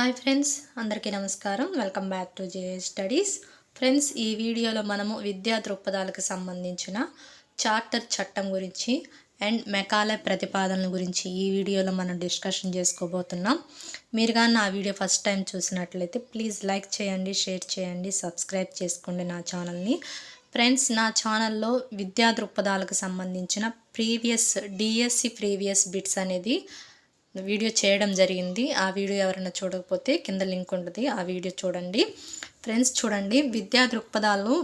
Hi friends అందరికీ నమస్కారం. Welcome back to J studies. Friends ఈ వీడియోలో మనము విద్యా దృక్పథాలకు సంబంధించిన చార్టర్ చట్టం గురించి అండ్ మెకాలే ప్రతిపాదనల గురించి ఈ వీడియోలో మనం డిస్కషన్ చేసుకోబోతున్నాం. మీరు కానీ నా వీడియో ఫస్ట్ టైం చూసినట్లయితే ప్లీజ్ లైక్ చేయండి షేర్ చేయండి సబ్స్క్రైబ్ చేసుకోండి నా ఛానల్ని. ఫ్రెండ్స్ నా ఛానల్లో విద్యా దృక్పథాలకు సంబంధించిన ప్రీవియస్ డిఎస్సి ప్రీవియస్ బిట్స్ అనేది వీడియో చేయడం జరిగింది. ఆ వీడియో ఎవరైనా చూడకపోతే కింద లింక్ ఉంటుంది. ఆ వీడియో చూడండి. ఫ్రెండ్స్ చూడండి. విద్యా దృక్పథాలు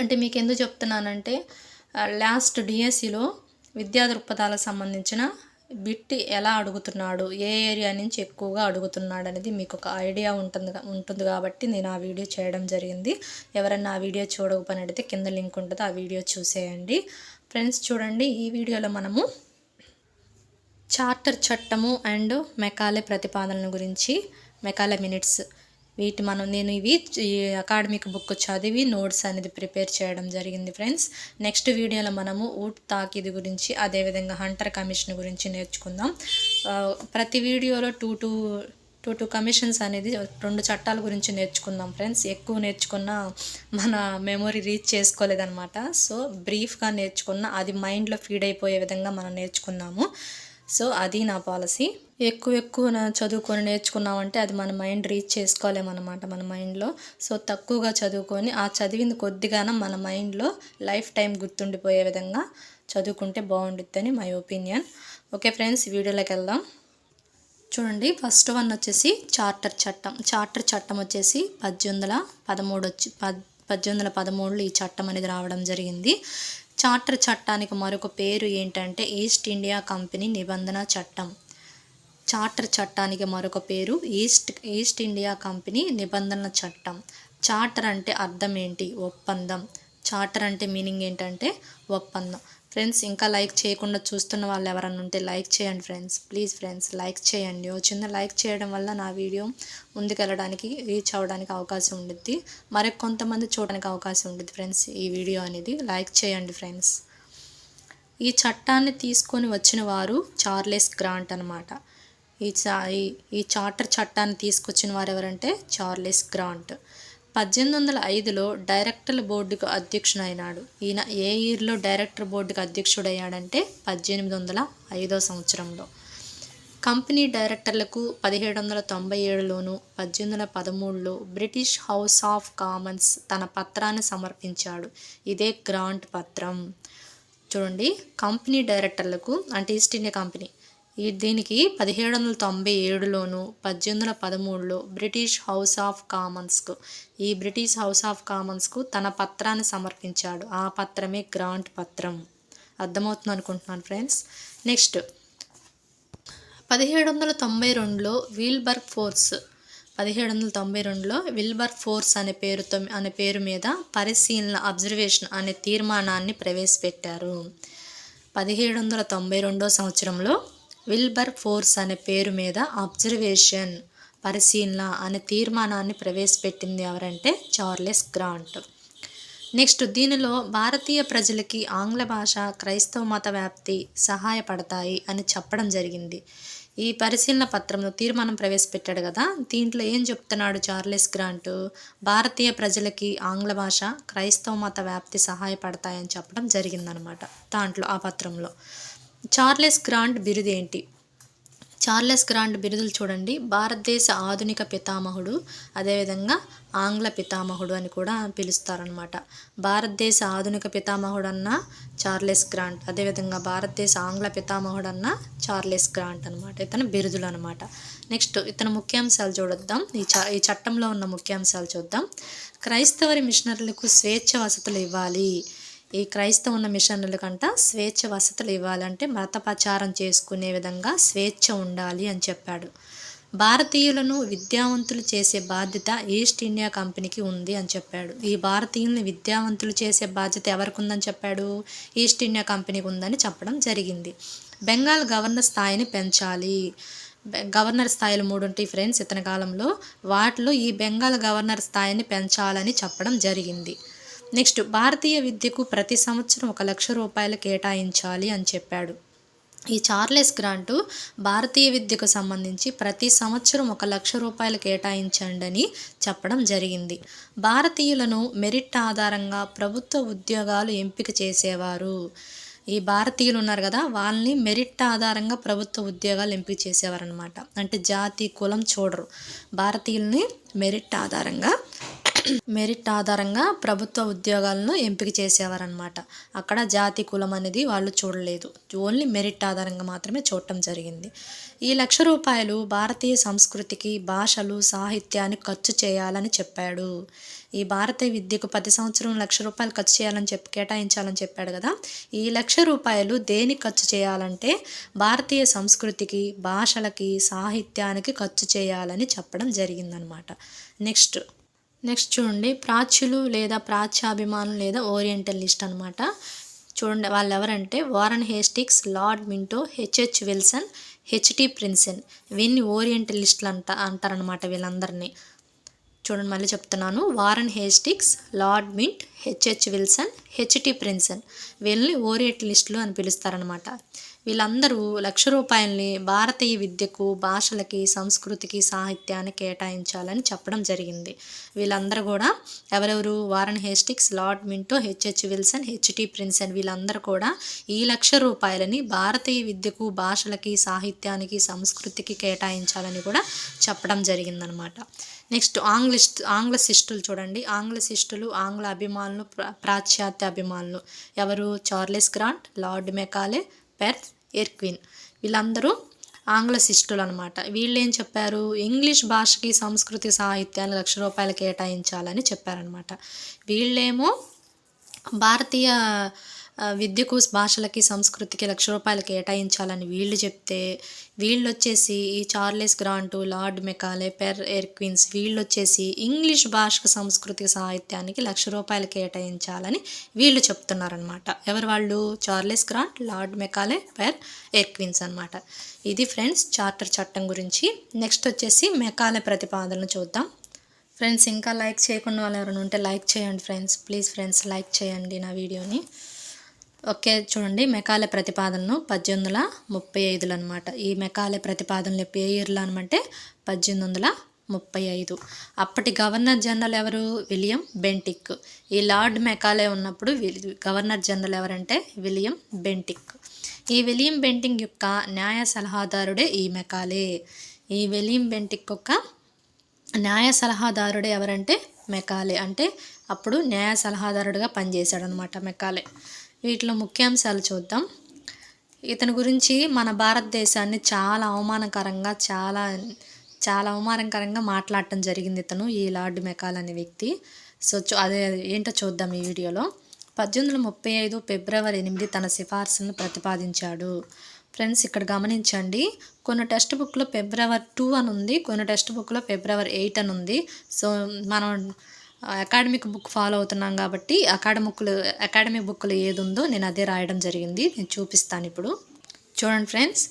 అంటే మీకు ఎందుకు చెప్తున్నానంటే లాస్ట్ డిఎస్సిలో విద్యా దృక్పథాలకు సంబంధించిన బిట్ ఎలా అడుగుతున్నాడు ఏ ఏరియా నుంచి ఎక్కువగా అడుగుతున్నాడు అనేది మీకు ఒక ఐడియా ఉంటుంది ఉంటుంది కాబట్టి నేను ఆ వీడియో చేయడం జరిగింది. ఎవరన్నా ఆ వీడియో చూడకపోయినట్టయితే కింద లింక్ ఉంటుంది. ఆ వీడియో చూసేయండి. ఫ్రెండ్స్ చూడండి. ఈ వీడియోలో మనము చార్టర్ చట్టము అండ్ మెకాలే ప్రతిపాదనల గురించి మెకాలే మినిట్స్. వీటి మనం నేను ఇవి అకాడమిక్ బుక్ చదివి నోట్స్ అనేది ప్రిపేర్ చేయడం జరిగింది ఫ్రెండ్స్. నెక్స్ట్ వీడియోలో మనము ఊట్ తాకిది గురించి అదేవిధంగా హంటర్ కమిషన్ గురించి నేర్చుకుందాం. ప్రతి వీడియోలో two two two two commissions అనేది రెండు చట్టాల గురించి నేర్చుకుందాం ఫ్రెండ్స్. ఎక్కువ నేర్చుకున్న మన మెమొరీ రీచ్ చేసుకోలేదన్నమాట. సో బ్రీఫ్గా నేర్చుకున్న అది మైండ్లో ఫీడ్ అయిపోయే విధంగా మనం నేర్చుకున్నాము. సో అది నా పాలసీ. ఎక్కువ ఎక్కువ చదువుకొని నేర్చుకున్నామంటే అది మన మైండ్ రీచ్ చేసుకోలేమన్నమాట మన మైండ్లో. సో తక్కువగా చదువుకొని ఆ చదివింది కొద్దిగానం మన మైండ్లో లైఫ్ టైం గుర్తుండిపోయే విధంగా చదువుకుంటే బాగుండుద్దని మై ఒపీనియన్. ఓకే ఫ్రెండ్స్ వీడియోలోకి వెళ్దాం. చూడండి ఫస్ట్ వన్ వచ్చేసి చార్టర్ చట్టం. చార్టర్ చట్టం వచ్చేసి పద్దెనిమిది వందల పదమూడు వచ్చి పద్ పద్దెనిమిది వందల పదమూడులో ఈ చట్టం అనేది రావడం జరిగింది. చార్టర్ చట్టానికి మరొక పేరు ఏంటంటే ఈస్ట్ ఇండియా కంపెనీ నిబంధన చట్టం. చార్టర్ చట్టానికి మరొక పేరు ఈస్ట్ ఈస్ట్ ఇండియా కంపెనీ నిబంధనల చట్టం. చార్టర్ అంటే అర్థం ఏంటి? ఒప్పందం. చార్టర్ అంటే మీనింగ్ ఏంటంటే ఒప్పందం. ఫ్రెండ్స్ ఇంకా లైక్ చేయకుండా చూస్తున్న వాళ్ళు ఎవరన్నా ఉంటే లైక్ చేయండి ఫ్రెండ్స్. ప్లీజ్ ఫ్రెండ్స్ లైక్ చేయండి. ఓ చిన్న లైక్ చేయడం వల్ల నా వీడియో ముందుకెళ్ళడానికి రీచ్ అవ్వడానికి అవకాశం ఉండిద్ది. మరి కొంతమంది చూడడానికి అవకాశం ఉండిద్ది ఫ్రెండ్స్ ఈ వీడియో అనేది. లైక్ చేయండి ఫ్రెండ్స్. ఈ చట్టాన్ని తీసుకొని వచ్చిన వారు చార్లెస్ గ్రాంట్ అనమాట ఈ చా ఈ- ఈ చార్టర్ చట్టాన్ని తీసుకొచ్చిన వారు ఎవరంటే చార్లెస్ గ్రాంట్. పద్దెనిమిది వందల ఐదులో డైరెక్టర్ల బోర్డుకు అధ్యక్షుడైనాడు. ఈయన ఏ ఇయర్లో డైరెక్టర్ బోర్డుకు అధ్యక్షుడయ్యాడంటే పద్దెనిమిది వందల ఐదో సంవత్సరంలో. కంపెనీ డైరెక్టర్లకు పదిహేడు వందల తొంభై ఏడులోను పద్దెనిమిది వందల పదమూడులో బ్రిటిష్ హౌస్ ఆఫ్ కామన్స్ తన పత్రాన్ని సమర్పించాడు. ఇదే గ్రాంట్ పత్రం. చూడండి కంపెనీ డైరెక్టర్లకు అంటే ఈస్ట్ ఇండియా కంపెనీ దీనికి పదిహేడు వందల తొంభై ఏడులోను పద్దెనిమిది వందల పదమూడులో బ్రిటిష్ హౌస్ ఆఫ్ కామన్స్కు ఈ బ్రిటిష్ హౌస్ ఆఫ్ కామన్స్కు తన పత్రాన్ని సమర్పించాడు. ఆ పత్రమే గ్రాంట్ పత్రం. అర్థమవుతుంది అనుకుంటున్నాను ఫ్రెండ్స్. నెక్స్ట్ పదిహేడు వందల తొంభై రెండులో వీల్బర్గ్ ఫోర్స్ పదిహేడు వందల తొంభై రెండులో విల్బర్గ్ ఫోర్స్ అనే పేరుతో అనే పేరు మీద పరిశీలన అబ్జర్వేషన్ అనే తీర్మానాన్ని ప్రవేశపెట్టారు. పదిహేడు వందల తొంభై రెండో సంవత్సరంలో విల్బర్ ఫోర్స్ అనే పేరు మీద అబ్జర్వేషన్ పరిశీలన అనే తీర్మానాన్ని ప్రవేశపెట్టింది ఎవరంటే చార్లెస్ గ్రాంట్. నెక్స్ట్ దీనిలో భారతీయ ప్రజలకి ఆంగ్ల భాష క్రైస్తవ మత వ్యాప్తి సహాయపడతాయి అని చెప్పడం జరిగింది. ఈ పరిశీలన పత్రంలో తీర్మానం ప్రవేశపెట్టాడు కదా దీంట్లో ఏం చెప్తున్నాడు చార్లెస్ గ్రాంట్? భారతీయ ప్రజలకి ఆంగ్ల భాష క్రైస్తవ మత వ్యాప్తి సహాయపడతాయని చెప్పడం జరిగిందనమాట దాంట్లో ఆ పత్రంలో. చార్లెస్ గ్రాంట్ బిరుదేంటి చార్లెస్ గ్రాంట్ బిరుదులు చూడండి. భారతదేశ ఆధునిక పితామహుడు అదేవిధంగా ఆంగ్ల పితామహుడు అని కూడా పిలుస్తారనమాట భారతదేశ ఆధునిక పితామహుడు అన్న చార్లెస్ గ్రాంట్ అదేవిధంగా భారతదేశ ఆంగ్ల పితామహుడు అన్న చార్లెస్ గ్రాంట్ అనమాట ఇతను బిరుదులు అనమాట నెక్స్ట్ ఇతను ముఖ్యాంశాలు చూడొద్దాం. ఈ చ ఈ చట్టంలో ఉన్న ముఖ్యాంశాలు చూద్దాం. క్రైస్తవరి మిషనరీలకు స్వేచ్ఛ వసతులు ఇవ్వాలి. ఈ క్రైస్తవ ఉన్న మిషన్లకంట స్వేచ్ఛ వసతులు ఇవ్వాలంటే మత ప్రచారం చేసుకునే విధంగా స్వేచ్ఛ ఉండాలి అని చెప్పాడు. భారతీయులను విద్యావంతులు చేసే బాధ్యత ఈస్ట్ ఇండియా కంపెనీకి ఉంది అని చెప్పాడు. ఈ భారతీయుల్ని విద్యావంతులు చేసే బాధ్యత ఎవరికి ఉందని చెప్పాడు? ఈస్ట్ ఇండియా కంపెనీకి ఉందని చెప్పడం జరిగింది. బెంగాల్ గవర్నర్ స్థాయిని పెంచాలి. గవర్నర్ స్థాయిలు మూడు ఉంటాయి ఫ్రెండ్స్ ఇతని కాలంలో. వాటిలో ఈ బెంగాల్ గవర్నర్ స్థాయిని పెంచాలని చెప్పడం జరిగింది. నెక్స్ట్ భారతీయ విద్యకు ప్రతి సంవత్సరం ఒక లక్ష రూపాయలు కేటాయించాలి అని చెప్పాడు. ఈ చార్లెస్ గ్రాంటు భారతీయ విద్యకు సంబంధించి ప్రతి సంవత్సరం ఒక లక్ష రూపాయలు కేటాయించండి అని చెప్పడం జరిగింది. భారతీయులను మెరిట్ ఆధారంగా ప్రభుత్వ ఉద్యోగాలు ఎంపిక చేసేవారు. ఈ భారతీయులు ఉన్నారు కదా వాళ్ళని మెరిట్ ఆధారంగా ప్రభుత్వ ఉద్యోగాలు ఎంపిక చేసేవారు అనమాట అంటే జాతి కులం చూడరు. భారతీయుల్ని మెరిట్ ఆధారంగా మెరిట్ ఆధారంగా ప్రభుత్వ ఉద్యోగాలను ఎంపిక చేసేవారనమాట అక్కడ జాతి కులం అనేది వాళ్ళు చూడలేదు. ఓన్లీ మెరిట్ ఆధారంగా మాత్రమే చూడటం జరిగింది. ఈ లక్ష రూపాయలు భారతీయ సంస్కృతికి భాషలు సాహిత్యాన్ని ఖర్చు చేయాలని చెప్పాడు. ఈ భారతీయ విద్యకు ప్రతి సంవత్సరం లక్ష రూపాయలు ఖర్చు చేయాలని చెప్పి కేటాయించాలని చెప్పాడు కదా. ఈ లక్ష రూపాయలు దేనికి ఖర్చు చేయాలంటే భారతీయ సంస్కృతికి భాషలకి సాహిత్యానికి ఖర్చు చేయాలని చెప్పడం జరిగిందనమాట నెక్స్ట్ నెక్స్ట్ చూడండి ప్రాచ్యులు లేదా ప్రాచ్యాభిమానులు లేదా ఓరియంటలిస్ట్ అనమాట చూడండి వాళ్ళు ఎవరంటే Warren Hastings Lord Minto HH Wilson HT Prinsep. వీన్ని ఓరియంటలిస్టులు అంట అంటారనమాట వీళ్ళందరినీ. చూడండి మళ్ళీ చెప్తున్నాను. Warren Hastings Lord Minto HH Wilson HT Prinsep. వీళ్ళని ఓరియంటలిస్టులు అని పిలుస్తారనమాట వీళ్ళందరూ లక్ష రూపాయల్ని భారతీయ విద్యకు భాషలకి సంస్కృతికి సాహిత్యాన్ని కేటాయించాలని చెప్పడం జరిగింది. వీళ్ళందరూ కూడా ఎవరెవరు? Warren Hastings Lord Minto HH Wilson HT Prinsep వీళ్ళందరూ కూడా ఈ లక్ష రూపాయలని భారతీయ విద్యకు భాషలకి సాహిత్యానికి సంస్కృతికి కేటాయించాలని కూడా చెప్పడం జరిగిందనమాట నెక్స్ట్ ఆంగ్లిస్ట్ ఆంగ్ల శిష్టులు చూడండి. ఆంగ్ల శిష్టులు ఆంగ్ల అభిమానులు ప్రాచ్యాత్య అభిమానులు. ఎవరు? Charles Grant Lord Macaulay Perth ఎర్క్విన్. వీళ్ళందరూ ఆంగ్ల శిష్టులు అనమాట వీళ్ళు ఏం చెప్పారు? ఇంగ్లీష్ భాషకి సంస్కృతి సాహిత్యాన్ని లక్ష రూపాయలు కేటాయించాలని చెప్పారనమాట వీళ్ళేమో భారతీయ విద్యకు భాషలకి సంస్కృతికి లక్ష రూపాయలు కేటాయించాలని వీళ్ళు చెప్తే వీళ్ళు వచ్చేసి ఈ Charles Grant Lord Macaulay Perry Erskine వీళ్ళు వచ్చేసి ఇంగ్లీష్ భాషకు సంస్కృతిక సాహిత్యానికి లక్ష రూపాయలు కేటాయించాలని వీళ్ళు చెప్తున్నారనమాట ఎవరు వాళ్ళు? Charles Grant Lord Macaulay per ఎర్క్విన్స్ అనమాట ఇది ఫ్రెండ్స్ చార్టర్ చట్టం గురించి. నెక్స్ట్ వచ్చేసి మెకాలే ప్రతిపాదనలు చూద్దాం. ఫ్రెండ్స్ ఇంకా లైక్ చేయకుండా వాళ్ళు ఎవరైనా ఉంటే లైక్ చేయండి ఫ్రెండ్స్. ప్లీజ్ ఫ్రెండ్స్ లైక్ చేయండి నా వీడియోని. ఓకే చూడండి. మెకాలే ప్రతిపాదనను పద్దెనిమిది వందల ముప్పై ఐదులో అనమాట ఈ మెకాలే ప్రతిపాదనలు ఏ ఇయర్లో అనమంటే పద్దెనిమిది వందల ముప్పై ఐదు అప్పటి గవర్నర్ జనరల్ ఎవరు? William Bentinck. ఈ లార్డ్ మెకాలే ఉన్నప్పుడు గవర్నర్ జనరల్ ఎవరంటే? William Bentinck. ఈ విలియం బెంటింగ్ యొక్క న్యాయ సలహాదారుడే ఈ మెకాలే. ఈ విలియం బెంటిక్ యొక్క న్యాయ సలహాదారుడే ఎవరంటే? మెకాలే. అంటే అప్పుడు న్యాయ సలహాదారుడిగా పనిచేశాడు అనమాట మెకాలే. వీటిలో ముఖ్యాంశాలు చూద్దాం. ఇతని గురించి మన భారతదేశాన్ని చాలా అవమానకరంగా చాలా చాలా అవమానకరంగా మాట్లాడటం జరిగింది ఇతను ఈ లార్డ్ మెకాల్ అనే వ్యక్తి. సో అదే ఏంటో చూద్దాం ఈ వీడియోలో. పద్దెనిమిది వందల ముప్పై ఐదు ఫిబ్రవరి ఎనిమిది తన సిఫార్సులను ప్రతిపాదించాడు. ఫ్రెండ్స్ ఇక్కడ గమనించండి కొన్ని టెక్స్ట్ బుక్లో ఫిబ్రవరి టూ అని ఉంది కొన్ని టెక్స్ట్ బుక్లో ఫిబ్రవరి ఎయిట్ అని ఉంది సో మనం అకాడమిక్ బుక్ ఫాలో అవుతున్నాం కాబట్టి అకాడమిక్లు అకాడమిక్ బుక్లు ఏది ఉందో నేను అదే రాయడం జరిగింది. నేను చూపిస్తాను ఇప్పుడు. చూడండి ఫ్రెండ్స్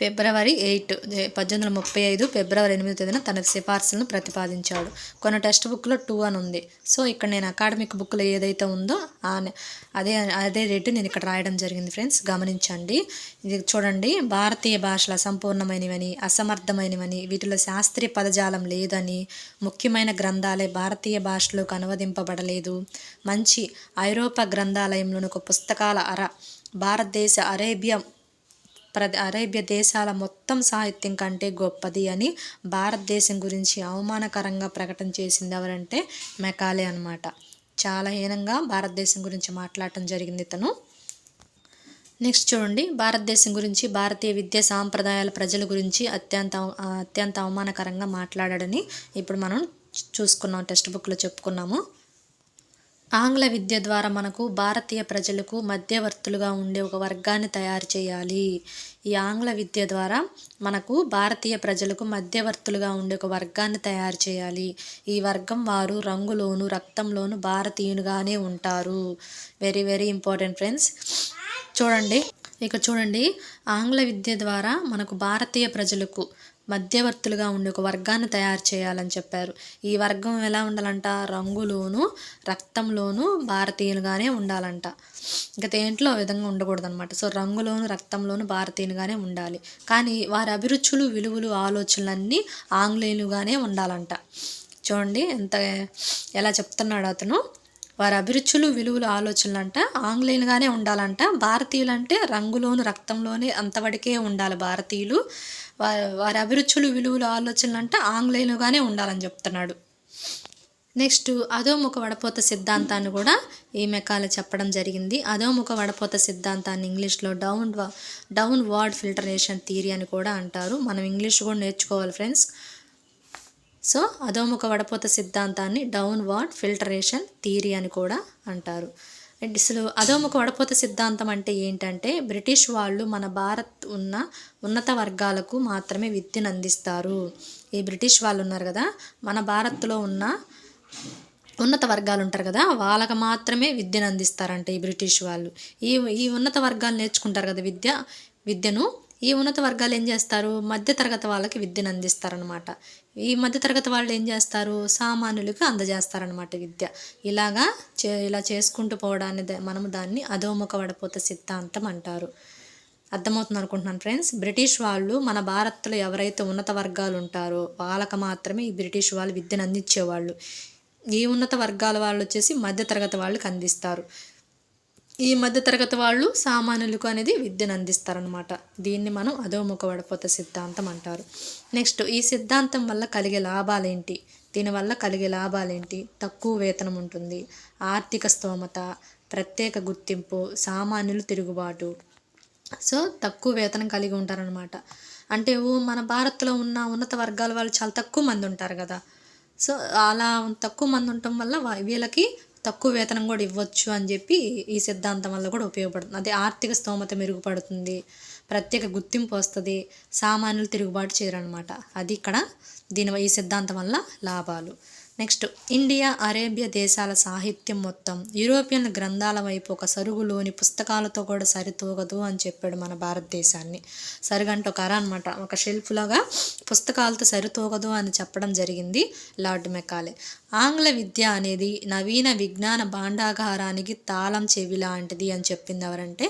ఫిబ్రవరి ఎయిట్ పద్దెనిమిది వందల ముప్పై ఐదు ఫిబ్రవరి ఎనిమిది తేదీన తన సిఫార్సులను ప్రతిపాదించాడు. కొన్ని టెక్స్ట్ బుక్లో టూ అని ఉంది. సో ఇక్కడ నేను అకాడమిక్ బుక్లో ఏదైతే ఉందో అదే అదే రేటు నేను ఇక్కడ రాయడం జరిగింది ఫ్రెండ్స్. గమనించండి. ఇది చూడండి. భారతీయ భాషల సంపూర్ణమైనవని అసమర్థమైనవని వీటిలో శాస్త్రీయ పదజాలం లేదని ముఖ్యమైన గ్రంథాలే భారతీయ భాషలోకి అనువదింపబడలేదు. మంచి ఐరోపా గ్రంథాలయంలోని ఒక పుస్తకాల అర భారతదేశ అరేబియా ప్ర అరేబియా దేశాల మొత్తం సాహిత్యం కంటే గొప్పది అని భారతదేశం గురించి అవమానకరంగా ప్రకటన చేసింది ఎవరంటే మెకాలే అనమాట చాలా హీనంగా భారతదేశం గురించి మాట్లాడటం జరిగింది ఇతను. నెక్స్ట్ చూడండి. భారతదేశం గురించి భారతీయ విద్యా సాంప్రదాయాల ప్రజల గురించి అత్యంత అత్యంత అవమానకరంగా మాట్లాడాడని ఇప్పుడు మనం చూసుకున్నాం టెక్స్ట్ బుక్లో చెప్పుకున్నాము. ఆంగ్ల విద్య ద్వారా మనకు భారతీయ ప్రజలకు మధ్యవర్తులుగా ఉండే ఒక వర్గాన్ని తయారు చేయాలి. ఈ ఆంగ్ల విద్య ద్వారా మనకు భారతీయ ప్రజలకు మధ్యవర్తులుగా ఉండే ఒక వర్గాన్ని తయారు చేయాలి. ఈ వర్గం వారు రంగులోను రక్తంలోను భారతీయునిగానే ఉంటారు. వెరీ వెరీ ఇంపార్టెంట్ ఫ్రెండ్స్ చూడండి. ఇక చూడండి. ఆంగ్ల విద్య ద్వారా మనకు భారతీయ ప్రజలకు మధ్యవర్తులుగా ఉండే ఒక వర్గాన్ని తయారు చేయాలని చెప్పారు. ఈ వర్గం ఎలా ఉండాలంట? రంగులోను రక్తంలోను భారతీయులుగానే ఉండాలంట. ఇంకా దేంట్లో విధంగా ఉండకూడదనమాట సో రంగులోను రక్తంలోను భారతీయులుగానే ఉండాలి. కానీ వారి అభిరుచులు విలువలు ఆలోచనలన్నీ ఆంగ్లేయులుగానే ఉండాలంట. చూడండి ఎంత ఎలా చెప్తున్నాడు అతను. వారి అభిరుచులు విలువలు ఆలోచనలు అంట ఆంగ్లేయులుగానే ఉండాలంట. భారతీయులు అంటే రంగులోను రక్తంలోనే అంతవరకే ఉండాలి భారతీయులు. వారి వారి అభిరుచులు విలువలు ఆలోచనలు అంట ఆంగ్లేయులుగానే ఉండాలని చెప్తున్నాడు. నెక్స్ట్ అధోముఖ వడపోత సిద్ధాంతాన్ని కూడా ఈ మెకాల చెప్పడం జరిగింది. అధోముఖ వడపోత సిద్ధాంతాన్ని ఇంగ్లీష్లో down downward filtration theory అని కూడా అంటారు. మనం ఇంగ్లీష్ కూడా నేర్చుకోవాలి ఫ్రెండ్స్. సో అధోముఖ వడపోత సిద్ధాంతాన్ని డౌన్ వార్డ్ ఫిల్టరేషన్ థియరీ అని కూడా అంటారు. అండ్ అసలు అధోముఖ వడపోత సిద్ధాంతం అంటే ఏంటంటే బ్రిటిష్ వాళ్ళు మన భారత్ ఉన్న ఉన్నత వర్గాలకు మాత్రమే విద్యను అందిస్తారు. ఈ బ్రిటిష్ వాళ్ళు ఉన్నారు కదా మన భారత్లో ఉన్న ఉన్నత వర్గాలు ఉంటారు కదా వాళ్ళకి మాత్రమే విద్యను అందిస్తారంట ఈ బ్రిటిష్ వాళ్ళు. ఈ ఈ ఉన్నత వర్గాలు నేర్చుకుంటారు కదా విద్య విద్యను ఈ ఉన్నత వర్గాలు ఏం చేస్తారు? మధ్యతరగతి వాళ్ళకి విద్యను అందిస్తారనమాట ఈ మధ్యతరగతి వాళ్ళు ఏం చేస్తారు? సామాన్యులకు అందజేస్తారనమాట విద్య. ఇలాగా చే ఇలా చేసుకుంటూ పోవడాన్ని మనము దాన్ని అధోముఖ వడపోత సిద్ధాంతం అంటారు. అర్థమవుతుంది అనుకుంటున్నాను ఫ్రెండ్స్? బ్రిటిష్ వాళ్ళు మన భారత్లో ఎవరైతే ఉన్నత వర్గాలు ఉంటారో వాళ్ళకి మాత్రమే ఈ బ్రిటిష్ వాళ్ళు విద్యను అందించేవాళ్ళు. ఈ ఉన్నత వర్గాల వాళ్ళు వచ్చేసి మధ్యతరగతి వాళ్ళకి అందిస్తారు. ఈ మధ్య తరగతి వాళ్ళు సామాన్యులకు అనేది విద్యను అందిస్తారనమాట దీన్ని మనం అధోముఖ వడపోత సిద్ధాంతం అంటారు. నెక్స్ట్ ఈ సిద్ధాంతం వల్ల కలిగే లాభాలేంటి? దీనివల్ల కలిగే లాభాలేంటి? తక్కువ వేతనం ఉంటుంది ఆర్థిక స్తోమత ప్రత్యేక గుర్తింపు సామాన్యులు తిరుగుబాటు. సో తక్కువ వేతనం కలిగి ఉంటారనమాట అంటే మన భారత్లో ఉన్న ఉన్నత వర్గాల వాళ్ళు చాలా తక్కువ మంది ఉంటారు కదా. సో అలా తక్కువ మంది ఉండటం వల్ల వీళ్ళకి తక్కువ వేతనం కూడా ఇవ్వచ్చు అని చెప్పి ఈ సిద్ధాంతం వల్ల కూడా ఉపయోగపడుతుంది. అదే ఆర్థిక స్తోమత మెరుగుపడుతుంది ప్రత్యేక గుర్తింపు వస్తుంది సామాన్యులు తిరుగుబాటు చేయరనమాట అది ఇక్కడ దీని ఈ సిద్ధాంతం వల్ల లాభాలు. నెక్స్ట్ ఇండియా అరేబియా దేశాల సాహిత్యం మొత్తం. యూరోపియన్ గ్రంథాల వైపు ఒక సరుగులోని పుస్తకాలతో కూడా సరితూగదు అని చెప్పాడు మన భారతదేశాన్ని. సరుగంటే ఒక అర అనమాట ఒక షెల్ఫ్లాగా పుస్తకాలతో సరితూగదు అని చెప్పడం జరిగింది లార్డ్ మెకాలే. ఆంగ్ల విద్య అనేది నవీన విజ్ఞాన భాండాగారానికి తాళం చెవి లాంటిది అని చెప్పింది ఎవరంటే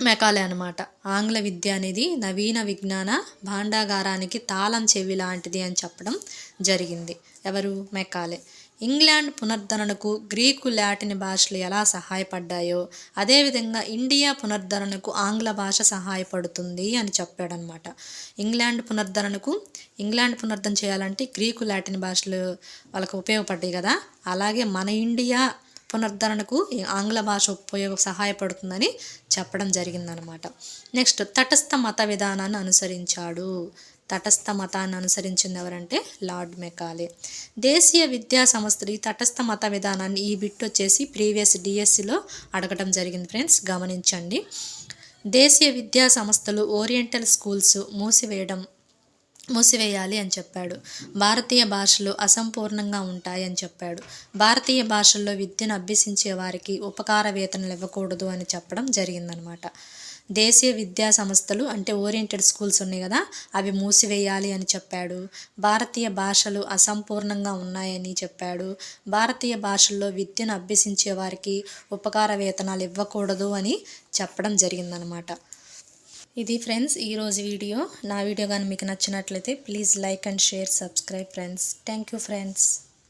మెకాలే అనమాట ఆంగ్ల విద్య అనేది నవీన విజ్ఞాన భాండాగారానికి తాళం చెవి లాంటిది అని చెప్పడం జరిగింది. ఎవరు? మెకాలే. ఇంగ్లాండ్ పునర్ధరణకు గ్రీకు లాటిన్ భాషలు ఎలా సహాయపడ్డాయో అదేవిధంగా ఇండియా పునర్ధరణకు ఆంగ్ల భాష సహాయపడుతుంది అని చెప్పాడనమాట ఇంగ్లాండ్ పునర్ధరణకు ఇంగ్లాండ్ పునరుద్ధరణ చేయాలంటే గ్రీకు లాటిన్ భాషలు వాళ్ళకు ఉపయోగపడ్డాయి కదా. అలాగే మన ఇండియా పునరుద్ధరణకు ఆంగ్ల భాష ఉపయోగ సహాయపడుతుందని చెప్పడం జరిగిందనమాట నెక్స్ట్ తటస్థ మత విధానాన్ని అనుసరించాడు. తటస్థ మతాన్ని అనుసరించింది ఎవరంటే లార్డ్ మెకాలే. దేశీయ విద్యా సంస్థలు ఈ తటస్థ మత విధానాన్ని ఈ బిట్ వచ్చేసి ప్రీవియస్ డిఎస్సిలో అడగటం జరిగింది ఫ్రెండ్స్ గమనించండి. దేశీయ విద్యా సంస్థలు ఓరియంటల్ స్కూల్స్ మూసివేయడం మూసివేయాలి అని చెప్పాడు. భారతీయ భాషలు అసంపూర్ణంగా ఉంటాయని చెప్పాడు. భారతీయ భాషల్లో విద్యను అభ్యసించే వారికి ఉపకార వేతనలు ఇవ్వకూడదు అని చెప్పడం జరిగిందనమాట. దేశీయ విద్యా సంస్థలు అంటే ఓరియంటెడ్ స్కూల్స్ ఉన్నాయి కదా అవి మూసివేయాలి అని చెప్పాడు. భారతీయ భాషలు అసంపూర్ణంగా ఉన్నాయని చెప్పాడు. భారతీయ భాషల్లో విద్యను అభ్యసించే వారికి ఉపకార వేతనాలు ఇవ్వకూడదు అని చెప్పడం జరిగిందనమాట. ఇది ఫ్రెండ్స్ ఈరోజు వీడియో. నా వీడియో కానీ మీకు నచ్చినట్లయితే please like and share subscribe friends. Thank you friends.